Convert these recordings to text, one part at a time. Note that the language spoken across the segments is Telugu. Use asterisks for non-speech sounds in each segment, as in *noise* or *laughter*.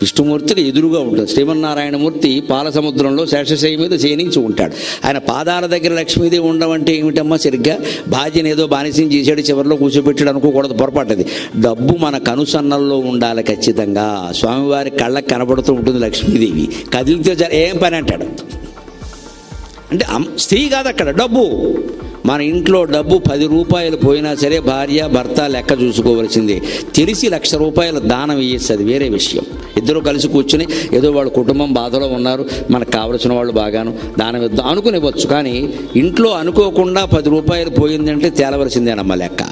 విష్ణుమూర్తికి ఎదురుగా ఉంటుంది. శ్రీమన్నారాయణమూర్తి పాల సముద్రంలో శేషశయ మీద శయనించి ఉంటాడు. ఆయన పాదాల దగ్గర లక్ష్మీదేవి ఉండవంటే ఏమిటమ్మా సరిగ్గా? భార్యను ఏదో బానిసం చేశాడు చివరిలో కూర్చోబెట్టాడు అనుకోకూడదు పొరపాటుది డబ్బు మన కనుసన్నల్లో ఉండాలి ఖచ్చితంగా. స్వామివారి కళ్ళకు కనబడుతూ ఉంటుంది లక్ష్మీదేవి. కదిలితే ఏం పని అంటాడు? అంటే స్త్రీ కాదు అక్కడ డబ్బు. మన ఇంట్లో డబ్బు పది రూపాయలు పోయినా సరే భార్య భర్త లెక్క చూసుకోవలసిందే. తెలిసి లక్ష రూపాయల దానం ఇయ్యేసి వేరే విషయం. ఇద్దరు కలిసి కూర్చుని ఏదో వాళ్ళ కుటుంబం బాధలో ఉన్నారు మనకు కావలసిన వాళ్ళు బాగాను దానం ఇద్దాం అనుకునివ్వచ్చు. కానీ ఇంట్లో అనుకోకుండా పది రూపాయలు పోయిందంటే తేలవలసిందేనమ్మ లెక్క.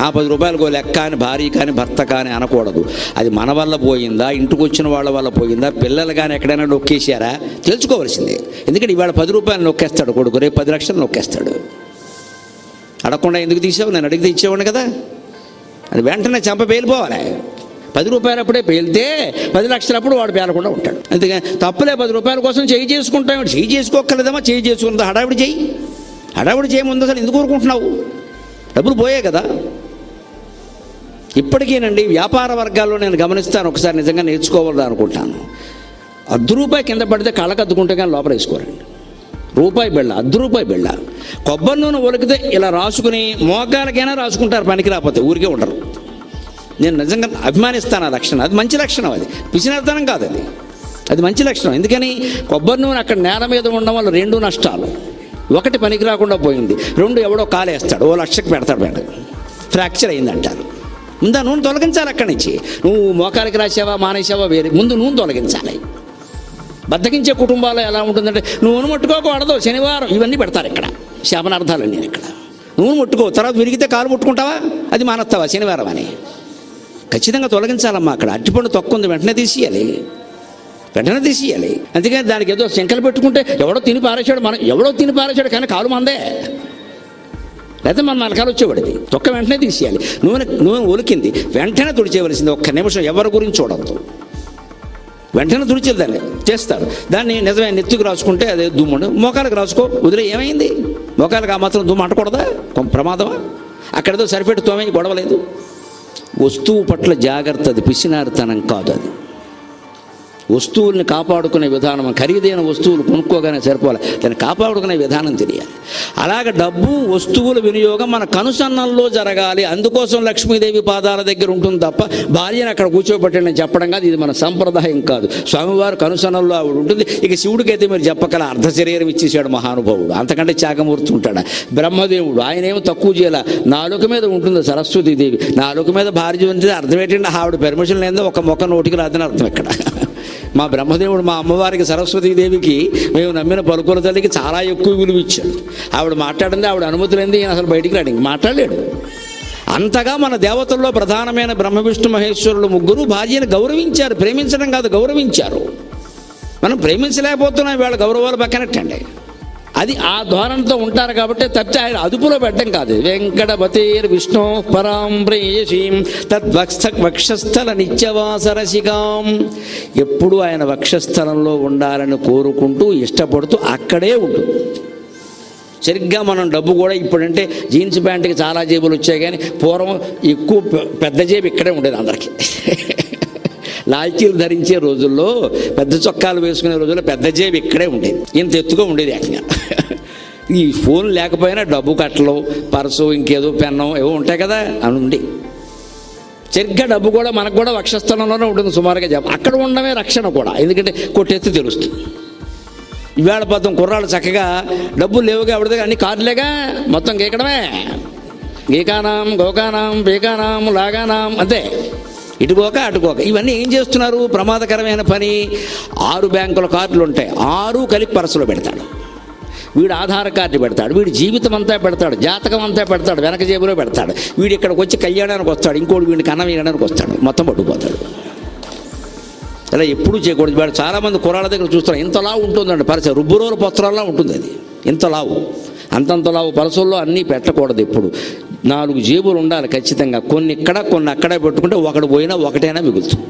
ఆ పది రూపాయలకు లెక్క అని భార్య కానీ భర్త కానీ అనకూడదు. అది మన వల్ల పోయిందా ఇంటికి వచ్చిన వాళ్ళ వల్ల పోయిందా పిల్లలు కానీ ఎక్కడైనా నొక్కేసారా తెలుసుకోవాల్సిందే. ఎందుకంటే ఇవాళ పది రూపాయలు నొక్కేస్తాడు కొడుకు రేపు పది లక్షలు నొక్కేస్తాడు. అడగకుండా ఎందుకు తీసావు? నేను అడిగితే ఇచ్చేవాడిని కదా. అది వెంటనే చంప పేలిపోవాలి. పది రూపాయలు అప్పుడే పేలితే పది లక్షలప్పుడు వాడు పేలకుండా ఉంటాడు. అందుకే తప్పులే పది రూపాయల కోసం చేయి చేసుకుంటాం చేయి చేసుకోక్కర్లేదమ్మా చేయి చేసుకుందా హడావిడి చేయి. హడావిడి చేయముందు అసలు ఎందుకు కోరుకుంటున్నావు డబ్బులు పోయే కదా. ఇప్పటికేనండి వ్యాపార వర్గాల్లో నేను గమనిస్తాను ఒకసారి నిజంగా నేర్చుకోవాలి అనుకుంటాను. అర్ధ రూపాయి కింద పడితే కళ్ళకు అద్దుకుంటే కానీ లోపల వేసుకోరండి. రూపాయి బిళ్ళ అర్ధ రూపాయి బిళ్ళ. కొబ్బరి నూనె ఒలికితే ఇలా రాసుకుని మోకాలకైనా రాసుకుంటారు పనికి రాకపోతే ఊరికే ఉండరు. నేను నిజంగా అభిమానిస్తాను ఆ లక్షణం. అది మంచి లక్షణం అది. పిసినర్థనం కాదు అది. అది మంచి లక్షణం. ఎందుకని? కొబ్బరి నూనె అక్కడ నేల మీద ఉండడం వల్ల రెండు నష్టాలు. ఒకటి పనికి రాకుండా పోయింది. రెండు ఎవడో కాలేస్తాడు. ఓ లక్షకు పెడతాడు మేడం ఫ్రాక్చర్ అయిందంటారు. ముందు ఆ నూనె తొలగించాలి అక్కడి నుంచి. నువ్వు మోకాలికి రాసావా మానేసావా వేరే ముందు నూనె తొలగించాలి. బద్దకించే కుటుంబాలు ఎలా ఉంటుందంటే నూనె ముట్టుకోకూడదు శనివారం ఇవన్నీ పెడతారు ఇక్కడ. శాపనార్థాలన్నీ ఇక్కడ. నూనె ముట్టుకో. తర్వాత విరిగితే కాలు ముట్టుకుంటావా? అది మానస్తావా శనివారం అని? ఖచ్చితంగా తొలగించాలమ్మా అక్కడ. అరటిపండు తొక్క ఉంది వెంటనే తీసేయాలి. వెంటనే తీసేయాలి. అందుకని దానికి ఏదో శంకలు పెట్టుకుంటే ఎవడో తిని పారేశాడు మనం ఎవడో తిని పారేశాడు కానీ కాలు మందే. లేకపోతే మన నలకాలు వచ్చేవాడిది. తొక్క వెంటనే తీసేయాలి. నూనె నూనె ఒలికింది. వెంటనే తుడిచేయవలసింది ఒక్క నిమిషం. ఎవరి గురించి చూడద్దు. వెంటనే తుడిచేది దాన్ని. చేస్తారు. దాన్ని నిజమే నెత్తికి రాసుకుంటే అదే దుమ్ముడు. మోకాలకు రాసుకో. వదిలే ఏమైంది? మోకాలకు ఆ మాత్రం దుమ్ము అంటకూడదా? కొంత ప్రమాదమా? అక్కడతో సరిపెట్టి తోమే గొడవలేదు వస్తువు పట్ల జాగ్రత్త అది పిసినారితనం కాదు అది. వస్తువుల్ని కాపాడుకునే విధానం ఖరీదైన వస్తువులు కొనుక్కోగానే సరిపోవాలి దాన్ని కాపాడుకునే విధానం తెలియాలి. అలాగ డబ్బు వస్తువుల వినియోగం మన కనుసన్నల్లో జరగాలి. అందుకోసం లక్ష్మీదేవి పాదాల దగ్గర ఉంటుంది తప్ప భార్యను అక్కడ కూర్చోబెట్టండి చెప్పడం కాదు ఇది మన సంప్రదాయం కాదు. స్వామివారు కనుసన్నల్లో ఆవిడ ఉంటుంది. ఇక శివుడికి అయితే మీరు చెప్పగల అర్ధ శరీరం ఇచ్చేసాడు మహానుభావుడు. అంతకంటే త్యాగమూర్తి ఉంటాడు? బ్రహ్మదేవుడు. ఆయన ఏమో తక్కువ చేయాల. నాలుక మీద ఉంటుంది సరస్వతీదేవి. నాలుక మీద భార్య ఉంటుంది. అర్థం ఏంటంటే ఆవిడ పెర్మిషన్ లేదా ఒక మొక్క నోటికి రాదని అర్థం ఇక్కడ మా బ్రహ్మదేవుడు మా అమ్మవారికి సరస్వతీదేవికి మేము నమ్మిన పలుకుల తల్లికి చాలా ఎక్కువ విలువ ఇచ్చాడు. ఆవిడ మాట్లాడింది ఆవిడ అనుమతులైంది ఈయన అసలు బయటికి రాడు ఇంక మాట్లాడలేడు. అంతగా మన దేవతల్లో ప్రధానమైన బ్రహ్మ విష్ణు మహేశ్వరులు ముగ్గురు భార్యను గౌరవించారు. ప్రేమించడం కాదు గౌరవించారు. మనం ప్రేమించలేకపోతున్నాం వీళ్ళ గౌరవాలు పక్కనట్టండి. అది ఆ ధోరణితో ఉంటారు కాబట్టి తప్పితే ఆయన అదుపులో పెట్టడం కాదు. వెంకటపతేర్ విష్ణు పరాం ప్రేయసీం తద్వక్ష వక్షస్థల నిత్యవాసరసికాం. ఎప్పుడు ఆయన వక్షస్థలంలో ఉండాలని కోరుకుంటూ ఇష్టపడుతూ అక్కడే ఉంటుంది సరిగ్గా మనం డబ్బు కూడా ఇప్పుడంటే జీన్స్ ప్యాంట్కి చాలా జేబులు వచ్చాయి కానీ పూర్వం ఎక్కువ పెద్ద జేబు ఇక్కడే ఉండేది అందరికీ. లాల్చీలు ధరించే రోజుల్లో పెద్ద చొక్కాలు వేసుకునే రోజుల్లో పెద్ద జేబు ఇక్కడే ఉండేది. ఇంత ఎత్తుగా ఉండేది ఏకంగా *laughs* ఈ ఫోన్ లేకపోయినా డబ్బు కట్టలు పర్సు ఇంకేదో పెన్నం ఏవో ఉంటాయి కదా అని ఉండి. సరిగ్గా డబ్బు కూడా మనకు కూడా వక్షస్థలంలోనే ఉంటుంది సుమారుగా చెప్ప అక్కడ ఉండడమే రక్షణ కూడా. ఎందుకంటే కొట్టెత్తి తెలుస్తుంది. ఇవాళ పద్దం కుర్రాళ్ళు చక్కగా డబ్బులు లేవుగా ఎవరి దగ్గర అన్ని కార్డులేగా మొత్తం గీకడమే. గీకానాం గోకానాం పీకానాం లాగానాం అంతే. ఇటుకోక అటుకోక ఇవన్నీ ఏం చేస్తున్నారు? ప్రమాదకరమైన పని. ఆరు బ్యాంకుల కార్డులు ఉంటాయి ఆరు కలిపి పరసలో పెడతాడు. వీడు ఆధార్ కార్డు పెడతాడు. వీడు జీవితం అంతా పెడతాడు. జాతకం అంతా పెడతాడు. వెనక జేబులో పెడతాడు. వీడు ఇక్కడికి వచ్చి కళ్యాణానికి వస్తాడు. ఇంకోటి వీడిని కన్నం వేయడానికి వస్తాడు. మొత్తం పట్టుకుపోతాడు. ఇలా ఎప్పుడూ చేయకూడదు. వాడు చాలామంది కుర్రాళ్ళ దగ్గర చూస్తారు ఇంతలా ఉంటుందండి పరిస్థితి. రుబ్బురోల పత్రాల్లో ఉంటుంది అది. ఇంతలావు. అంతంతలావు పరసల్లో అన్నీ పెట్టకూడదు ఎప్పుడు. నాలుగు జేబులు ఉండాలి ఖచ్చితంగా. కొన్ని ఇక్కడ కొన్ని అక్కడే పెట్టుకుంటే ఒకడు పోయినా ఒకటైనా మిగులుతుంది.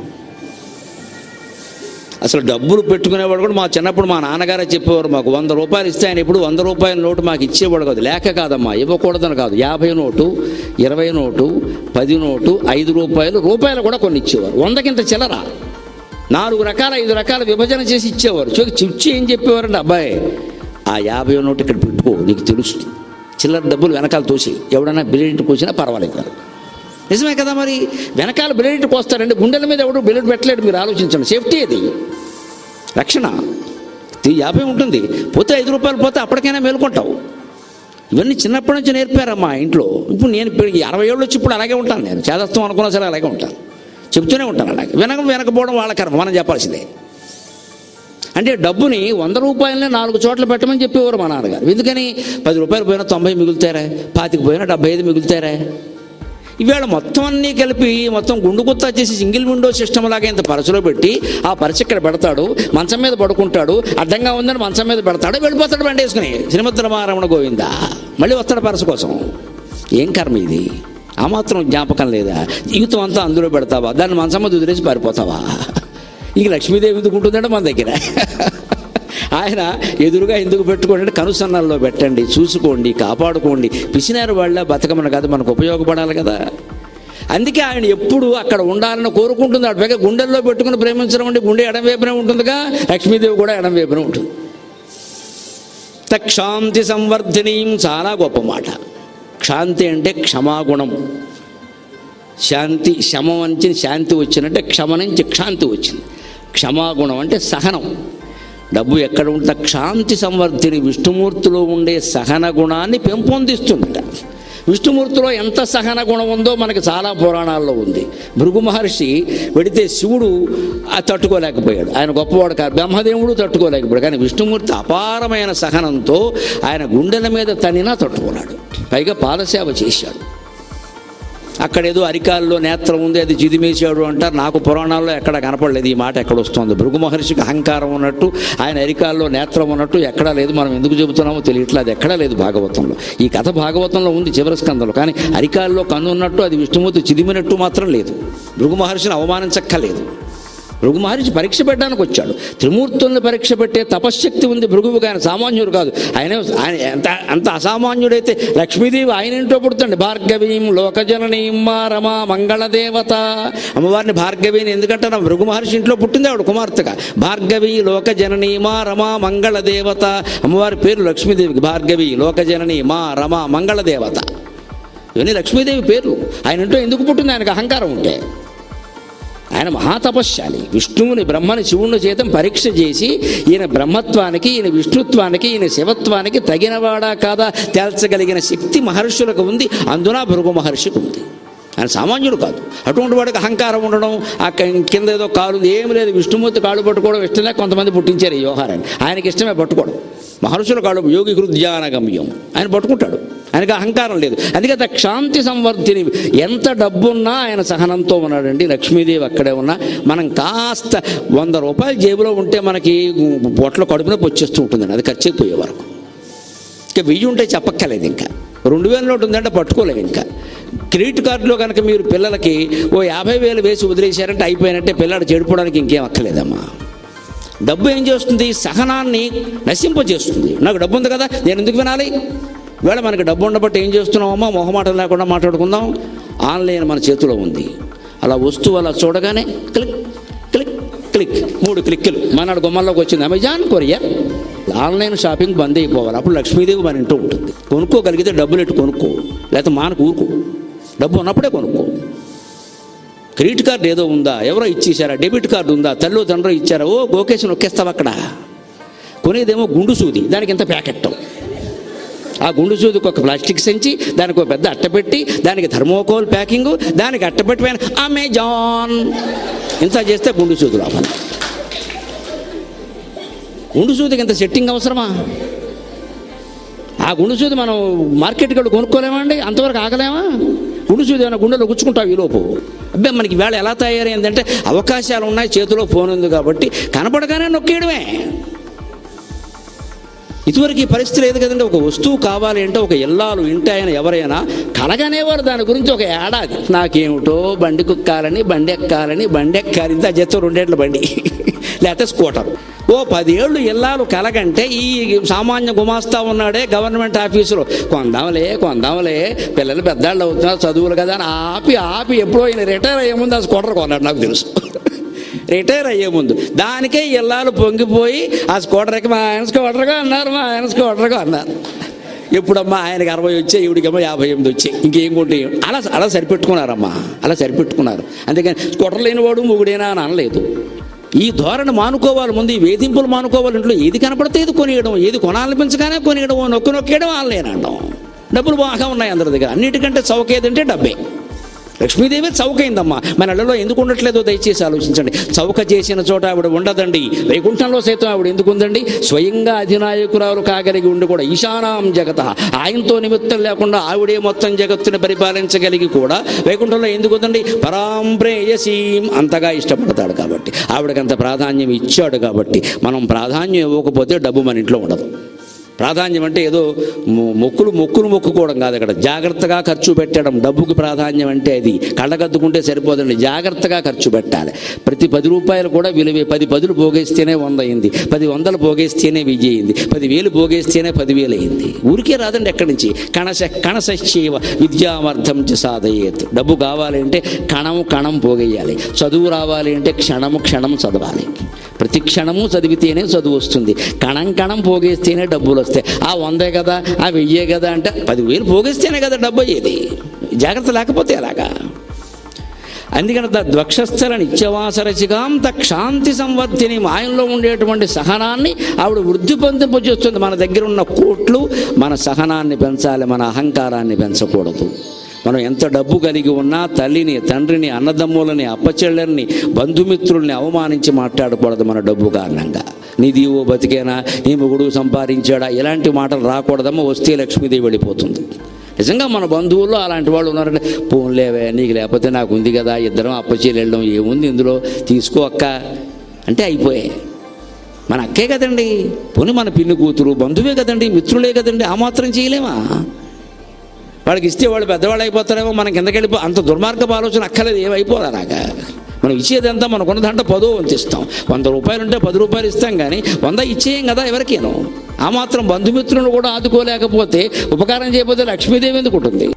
అసలు డబ్బులు పెట్టుకునేవాడు కూడా మా చిన్నప్పుడు మా నాన్నగారే చెప్పేవారు మాకు. వంద రూపాయలు ఇస్తే ఆయన ఇప్పుడు వంద రూపాయల నోటు మాకు ఇచ్చేవాడు కాదు. లేక కాదమ్మా ఇవ్వకూడదని కాదు. యాభై నోటు ఇరవై నోటు పది నోటు ఐదు రూపాయలు రూపాయలు కూడా కొన్ని ఇచ్చేవారు. వందకింత చిల్లరా. నాలుగు రకాల ఐదు రకాల విభజన చేసి ఇచ్చేవారు. చూ చిచ్చి ఏం చెప్పేవారంటే అబ్బాయి? ఆ యాభై నోటు ఇక్కడ పెట్టుకో నీకు తెలుసు చిల్లర డబ్బులు వెనకాల తోసి ఎవడన్నా బిల్లెట్ కోసినా పర్వాలేదు కదా. నిజమే కదా మరి? వెనకాల బిల్లెట్ కోస్తారండి గుండెల మీద ఎవడు బిల్లెట్ పెట్టలేడు మీరు ఆలోచించండి. సేఫ్టీ అది. రక్షణ. యాభై ఉంటుంది. పోతే ఐదు రూపాయలు పోతే అప్పటికైనా మేలుకుంటావు. ఇవన్నీ చిన్నప్పటి నుంచి నేర్పారమ్మా ఇంట్లో. ఇప్పుడు నేను ఇప్పుడు అరవై ఏళ్ళు వచ్చి ఇప్పుడు అలాగే ఉంటాను నేను. చేదస్తం అనుకున్నా సరే అలాగే ఉంటాను. చెప్తూనే ఉంటాను అలాగే. వెనక వెనకపోవడం వాళ్ళ కర్మ మనం చెప్పాల్సిందే. అంటే డబ్బుని వంద రూపాయలనే నాలుగు చోట్ల పెట్టమని చెప్పేవారు మా నాన్నగారు. ఎందుకని? పది రూపాయలు పోయినా తొంభై మిగులుతారా పాతికి పోయినా డెబ్బై ఐదు మిగులుతారా ఇవాళ మొత్తం అన్నీ కలిపి మొత్తం గుండు గుత్తా చేసి సింగిల్ విండో సిస్టమ్ లాగా ఇంత పరచలో పెట్టి ఆ పరచ ఇక్కడ పెడతాడు మంచం మీద పడుకుంటాడు అడ్డంగా ఉందని మంచం మీద పెడతాడు వెళ్ళిపోతాడు బండి వేసుకుని శ్రీమద్రమారమణ గోవింద? మళ్ళీ వస్తాడు పరస కోసం. ఏం కర్మ ఇది? ఆ మాత్రం జ్ఞాపకం లేదా? జీవితం అంతా అందులో పెడతావా? దాన్ని మంచం మీద వదిలేసి పారిపోతావా? ఇంక లక్ష్మీదేవి ఎందుకు ఉంటుందంటే మన దగ్గర. ఆయన ఎదురుగా ఎందుకు పెట్టుకోండి కనుసన్నల్లో పెట్టండి చూసుకోండి కాపాడుకోండి. పిసినారు వాళ్ళ బతకమని కాదు మనకు ఉపయోగపడాలి కదా. అందుకే ఆయన ఎప్పుడు అక్కడ ఉండాలని కోరుకుంటుంది. అటు పైగా గుండెల్లో పెట్టుకుని ప్రేమించడం అంటే గుండె ఎడం వైపునే ఉంటుందిగా లక్ష్మీదేవి కూడా ఎడం వైపునే ఉంటుంది. తక్షాంతి సంవర్ధినీయం చాలా గొప్ప మాట. క్షాంతి అంటే క్షమాగుణం. శాంతి శమం నుంచి శాంతి వచ్చినట్టే క్షమ నుంచి క్షాంతి వచ్చింది. క్షమాగుణం అంటే సహనం. డబ్బు ఎక్కడ ఉంటే క్షాంతి సంవర్ధిని విష్ణుమూర్తిలో ఉండే సహన గుణాన్ని పెంపొందిస్తుందట విష్ణుమూర్తిలో ఎంత సహన గుణం ఉందో మనకి చాలా పురాణాల్లో ఉంది. భృగు మహర్షి వెడితే శివుడు ఆ తట్టుకోలేకపోయాడు. ఆయన గొప్పవాడు కాదు బ్రహ్మదేవుడు తట్టుకోలేకపోయాడు. కానీ విష్ణుమూర్తి అపారమైన సహనంతో ఆయన గుండెల మీద తనినా తట్టుకున్నాడు. పైగా పాదసేవ చేశాడు. అక్కడేదో అరికాల్లో నేత్రం ఉంది అది జిదిమేశాడు అంటారు. నాకు పురాణాల్లో ఎక్కడ కనపడలేదు ఈ మాట ఎక్కడ వస్తుంది. భృగు మహర్షికి అహంకారం ఉన్నట్టు ఆయన అరికాల్లో నేత్రం ఉన్నట్టు ఎక్కడా లేదు మనం ఎందుకు చెబుతున్నామో తెలియట్లేదు అది ఎక్కడా లేదు భాగవతంలో. ఈ కథ భాగవతంలో ఉంది చివరి స్కందంలో కానీ అరికాల్లో కన్ను ఉన్నట్టు అది విష్ణుమూర్తి చిదిమినట్టు మాత్రం లేదు. భృగు మహర్షిని అవమానించక్కలేదు భృగు మహర్షి పరీక్ష పెట్టడానికి వచ్చాడు. త్రిమూర్తుల్ని పరీక్ష పెట్టే తపశ్శక్తి ఉంది భృగువుకి. ఆయన సామాన్యుడు కాదు. ఆయన ఆయన ఎంత అంత అసామాన్యుడైతే లక్ష్మీదేవి ఆయన ఇంట్లో పుడుతుంది భార్గవీం లోకజననీం మా రమా మంగళదేవత. అమ్మవారిని భార్గవిని ఎందుకంటే నా భృగు మహర్షి ఇంట్లో పుట్టింది ఆవిడ కుమార్తెగా. భార్గవి లోకజననీ మా రమా మంగళదేవత. అమ్మవారి పేరు లక్ష్మీదేవికి. భార్గవి లోకజనని మా రమా మంగళదేవత. ఇవన్నీ లక్ష్మీదేవి పేర్లు. ఆయన ఇంట్లో ఎందుకు పుట్టింది? ఆయనకు అహంకారం ఉంటే. ఆయన మహాతపశ్శాలి. విష్ణువుని బ్రహ్మని శివుని చేతం పరీక్ష చేసి ఈయన బ్రహ్మత్వానికి ఈయన విష్ణుత్వానికి ఈయన శివత్వానికి తగినవాడా కాదా తేల్చగలిగిన శక్తి మహర్షులకు ఉంది. అందున భృగు మహర్షికి ఉంది. ఆయన సామాన్యుడు కాదు. అటువంటి వాడికి అహంకారం ఉండడం ఆ కింద ఏదో కాలు ఏం లేదు విష్ణుమూర్తి కాళ్ళు పట్టుకోవడం ఇష్టమే కొంతమంది పుట్టించారు ఈ వ్యవహారాన్ని. ఆయనకి ఇష్టమే పట్టుకోవడం. మహర్షుల కాళ్ళు యోగి హృద్యానగమ్యం ఆయన పట్టుకుంటాడు. ఆయనకి అహంకారం లేదు. అందుకే క్షాంతి సంవర్ధిని ఎంత డబ్బున్నా ఆయన సహనంతో ఉన్నాడండి. లక్ష్మీదేవి అక్కడే ఉన్నా. మనం కాస్త వంద రూపాయలు జేబులో ఉంటే మనకి పొట్ల కడుపున వచ్చేస్తూ ఉంటుందండి. అది ఖర్చు అయిపోయే వరకు. ఇంకా వెయ్యి ఉంటే చెప్పక్కర్లేదు ఇంకా. రెండు వేల నోటు ఉందంటే పట్టుకోలేదు ఇంకా. క్రెడిట్ కార్డులో కనుక మీరు పిల్లలకి ఓ యాభై వేలు వేసి వదిలేశారంటే అయిపోయినట్టే పిల్లాడు చెడిపోవడానికి ఇంకేం అక్కర్లేదమ్మా. డబ్బు ఏం చేస్తుంది? సహనాన్ని నశింపజేస్తుంది నాకు డబ్బు ఉంది కదా నేను ఎందుకు వినాలి? వేళ మనకి డబ్బు ఉండబట్టి ఏం చేస్తున్నామమ్మా మొహమాటం లేకుండా మాట్లాడుకుందాం. ఆన్లైన్ మన చేతిలో ఉంది. అలా వస్తువు అలా చూడగానే క్లిక్ క్లిక్ క్లిక్. మూడు క్లిక్కులు. మనాడు గుమ్మల్లోకి వచ్చింది అమెజాన్ కొరియర్. ఆన్లైన్ షాపింగ్ బంద్ అయిపోవాలి. అప్పుడు లక్ష్మీదేవి మన ఇంట్లో ఉంటుంది. కొనుక్కోగలిగితే డబ్బులు ఎట్టు కొనుక్కో? లేకపోతే మానకు ఊరుకో? డబ్బు ఉన్నప్పుడే కొనుక్కో. క్రెడిట్ కార్డు ఏదో ఉందా? ఎవరో ఇచ్చేసారా డెబిట్ కార్డు ఉందా? తల్లు తండ్రి ఇచ్చారా? ఓ గోకేసి నొక్కేస్తావు అక్కడ? కొనేదేమో గుండు సూది. దానికి ఇంత ప్యాకెట్? ఆ గుండు సూదికి ఒక ప్లాస్టిక్ సంచి దానికి ఒక పెద్ద అట్టపెట్టి దానికి థర్మోకోల్ ప్యాకింగ్ దానికి అట్టపెట్టి పైన అమెజాన్. ఇంత చేస్తే గుండు సూది లోపల. గుండు సూదికి ఇంత సెట్టింగ్ అవసరమా? ఆ గుండు సూది మనం మార్కెట్కి వెళ్ళి కొనుక్కోలేమా అండి? అంతవరకు ఆగలేమా? గుండు ఏమైనా గుండెలో గుచ్చుకుంటావు ఈలోపు అబ్బే మనకి వేళ ఎలా తయారైందంటే అవకాశాలు ఉన్నాయి చేతిలో ఫోన్ ఉంది కాబట్టి కనపడగానే నొక్కేయడమే. ఇదివరకు ఈ పరిస్థితి లేదు కదండి ఒక వస్తువు కావాలి అంటే ఒక ఇల్లాలు ఇంటి ఎవరైనా కలగనేవారు దాని గురించి ఒక ఏడాది. నాకేమిటో బండి కుక్కాలని బండి ఎక్కాలని బండి ఎక్కాలి ఇంత జత్త రెండేళ్ళ బండి. లేకపోతే స్కూటర్. ఓ పదేళ్ళు ఇల్లాలు కలగంటే ఈ సామాన్య గుమాస్తా ఉన్నాడే గవర్నమెంట్ ఆఫీసులో. కొందాంలే కొందాంలే పిల్లలు పెద్దాళ్ళు అవుతున్నారు చదువులు కదా అని ఆపి ఆపి ఎప్పుడో ఆయన రిటైర్ అయ్యే ముందు ఆ స్కూటర్ కొన్నాడు నాకు తెలుసు. రిటైర్ అయ్యే ముందు. దానికే ఇల్లాలు పొంగిపోయి ఆ స్కూటర్కి మా ఆయన స్కూటర్గా అన్నారు మా ఆయన స్కూటర్గా అన్నారు ఎప్పుడమ్మా ఆయనకి అరవై వచ్చాయి ఈవిడికమ్మా యాభై ఎనిమిది వచ్చాయి ఇంకేం కొంటే అలా అలా సరిపెట్టుకున్నారమ్మా అలా సరిపెట్టుకున్నారు. అంతేకాని స్కూటర్ లేనివాడు మొగుడేనా అని అనలేదు. ఈ ధోరణి మానుకోవాలి ముందు ఈ వేధింపులు మానుకోవాలి ఇంట్లో ఏది కనపడితే ఏది కొనియడం ఏది కొనాలనిపించగానే కొనియడం నొక్కి నొక్కేయడం ఆన్లైన్ డబ్బులు బాగా ఉన్నాయి అందరి దగ్గర. అన్నిటికంటే చౌకేదంటే డబ్బే. లక్ష్మీదేవి చౌకైందమ్మా. మన ఇళ్ళలో ఎందుకు ఉండట్లేదో దయచేసి ఆలోచించండి. చౌక చేసిన చోట ఆవిడ ఉండదండి. వైకుంఠంలో సైతం ఆవిడ ఎందుకు ఉందండి? స్వయంగా అధినాయకురాలు కాగలిగి ఉండి కూడా ఈశానాం జగత. ఆయనతో నిమిత్తం లేకుండా ఆవిడే మొత్తం జగత్తుని పరిపాలించగలిగి కూడా వైకుంఠంలో ఎందుకు ఉందండి? పరాంప్రేయసీం అంతగా ఇష్టపడతాడు కాబట్టి. ఆవిడకి అంత ప్రాధాన్యం ఇచ్చాడు కాబట్టి. మనం ప్రాధాన్యం ఇవ్వకపోతే డబ్బు మన ఇంట్లో ఉండదు. ప్రాధాన్యం అంటే ఏదో మొక్కులు మొక్కులు మొక్కుకోవడం కాదు అక్కడ. జాగ్రత్తగా ఖర్చు పెట్టడం డబ్బుకి ప్రాధాన్యం అంటే అది. కళ్ళగద్దుకుంటే సరిపోదండి. జాగ్రత్తగా ఖర్చు పెట్టాలి. ప్రతి పది రూపాయలు కూడా విలువే. పది పదులు పోగేస్తేనే వంద అయింది. పది వందలు పోగేస్తేనే విజయ అయింది. పది వేలు పోగేస్తేనే పదివేలు అయింది. ఊరికే రాదండి ఎక్కడి నుంచి? కణశ కణశైవ విద్యామర్థం సాధయ్యేత్ డబ్బు డబ్బు కావాలంటే కణం కణం పోగేయాలి. చదువు రావాలి అంటే క్షణము క్షణం చదవాలి. ప్రతి క్షణము చదివితేనే చదువు వస్తుంది. కణం కణం పోగేస్తేనే డబ్బులు వస్తాయి ఆ వందే కదా ఆ వెయ్యే కదా అంటే పదివేలు పోగిస్తేనే కదా డబ్బు అయ్యేది జాగ్రత్త లేకపోతే ఎలాగా? అందుకని ద్వక్షస్థల నిత్యవాసరచిగాం క్షాంతి సంవర్ధిని మాయంలో ఉండేటువంటి సహనాన్ని ఆవిడ వృద్ధి పొందింపజేస్తుంది. మన దగ్గర ఉన్న కోట్లు మన సహనాన్ని పెంచాలి మన అహంకారాన్ని పెంచకూడదు. మనం ఎంత డబ్బు కలిగి ఉన్నా తల్లిని తండ్రిని అన్నదమ్ములని అప్పచెళ్ళని బంధుమిత్రుల్ని అవమానించి మాట్లాడకూడదు మన డబ్బు కారణంగా. నీది ఓ బతికేనా? నీ మొగుడు సంపాదించాడా? ఇలాంటి మాటలు రాకూడదమ్మా వస్తే లక్ష్మీదేవి వెళ్ళిపోతుంది. నిజంగా మన బంధువుల్లో అలాంటి వాళ్ళు ఉన్నారంటే పోన్లేవే నీకు లేకపోతే నాకు ఉంది కదా ఇద్దరం అప్పచేలు వెళ్ళడం ఏముంది ఇందులో? తీసుకో అక్క. అంటే అయిపోయాయి. మన అక్కే కదండి. పోనీ మన పిన్ని కూతురు బంధువే కదండి మిత్రులే కదండి ఆ మాత్రం చేయలేమా? వాళ్ళకి ఇస్తే వాళ్ళు పెద్దవాళ్ళు అయిపోతారేమో మనం కిందకి అంత దుర్మార్గపు ఆలోచన అక్కర్లేదు ఏమైపోదా నాకు మనం ఇచ్చేదంతా మనకున్న దాంట్లో పదో వంతు ఇస్తాం వంద రూపాయలు ఉంటే పది రూపాయలు ఇస్తాం కానీ వంద ఇచ్చేయం కదా ఎవరికేనో? ఆ మాత్రం బంధుమిత్రులను కూడా ఆదుకోలేకపోతే ఉపకారం చేయకపోతే లక్ష్మీదేవి ఎందుకు ఉంటుంది?